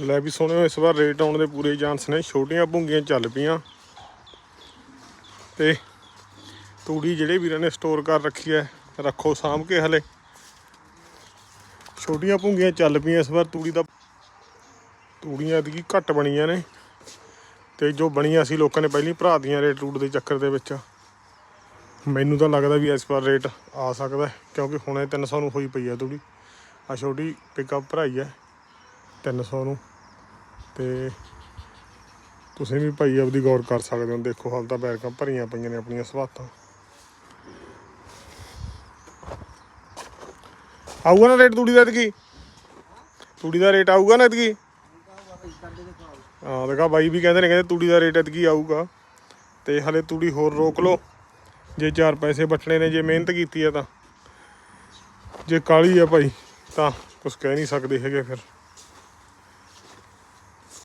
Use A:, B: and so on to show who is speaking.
A: ਲੈ ਵੀ ਸੋਹਣਿਓ ਇਸ ਵਾਰ ਰੇਟ ਆਉਣ ਦੇ ਪੂਰੇ ਚਾਂਸ ਨੇ। ਛੋਟੀਆਂ ਭੁੰਗੀਆਂ ਚੱਲ ਪਈਆਂ। ਤੇ ਤੂੜੀ ਜਿਹੜੇ ਵੀਰਾਂ ਨੇ ਸਟੋਰ ਕਰ ਰੱਖੀ ਹੈ, ਰੱਖੋ ਸਾਂਭ ਕੇ ਹਲੇ। ਛੋਟੀਆਂ ਭੁੰਗੀਆਂ ਚੱਲ ਪਈਆਂ ਇਸ ਵਾਰ, ਤੂੜੀ ਦਾ ਤੂੜੀਆਂ ਐਤਕੀ ਘੱਟ ਬਣੀਆਂ ਨੇ। ਤੇ ਜੋ ਬਣੀਆਂ ਸੀ ਲੋਕਾਂ ਨੇ ਪਹਿਲੀ ਭਰਾ ਦੀਆਂ ਰੇਟ ਰੂਟ ਦੇ ਚੱਕਰ ਦੇ ਵਿੱਚ। ਮੈਨੂੰ ਤਾਂ ਲੱਗਦਾ ਵੀ ਇਸ ਵਾਰ ਰੇਟ ਆ ਸਕਦਾ ਕਿਉਂਕਿ ਹੁਣੇ 300 ਨੂੰ ਹੋਈ ਪਈ ਆ ਤੂੜੀ। ਆ ਛੋਟੀ ਪਿਕਅਪ ਭਰਾਈ ਹੈ 300 ਨੂੰ। ਤੇ ਤੁਸੀਂ ਵੀ ਭਾਈ ਆਪਦੀ ਗੌਰ ਕਰ ਸਕਦੇ ਹੋ, ਦੇਖੋ ਹਾਲ ਤਾਂ ਬੈਰਕਾਂ ਭਰੀਆਂ ਪਈਆਂ ਨੇ ਆਪਣੀਆਂ ਸਵਾਤਾਂ। ਆਊਗਾ ਨਾ ਰੇਟ ਤੂੜੀ ਦਾ ਐਤਕੀ? ਤੂੜੀ ਦਾ ਰੇਟ ਆਊਗਾ ਨਾ ਐਤਕੀ? ਹਾਂ, ਦੇਖਾ ਬਾਈ ਵੀ ਕਹਿੰਦੇ ਨੇ, ਕਹਿੰਦੇ ਤੂੜੀ ਦਾ ਰੇਟ ਐਤਕੀ ਆਊਗਾ। ਤੇ ਹਲੇ ਤੂੜੀ ਹੋਰ ਰੋਕ ਲਓ। ਜੇ ਚਾਰ ਪੈਸੇ ਬਚਣੇ ਨੇ, ਜੇ ਮਿਹਨਤ ਕੀਤੀ ਹੈ ਤਾਂ। ਜੇ ਕਾਲੀ ਆ ਭਾਈ, ਤਾਂ ਕੁਝ ਕਹਿ ਨਹੀਂ ਸਕਦੇ ਹੈਗੇ ਫਿਰ।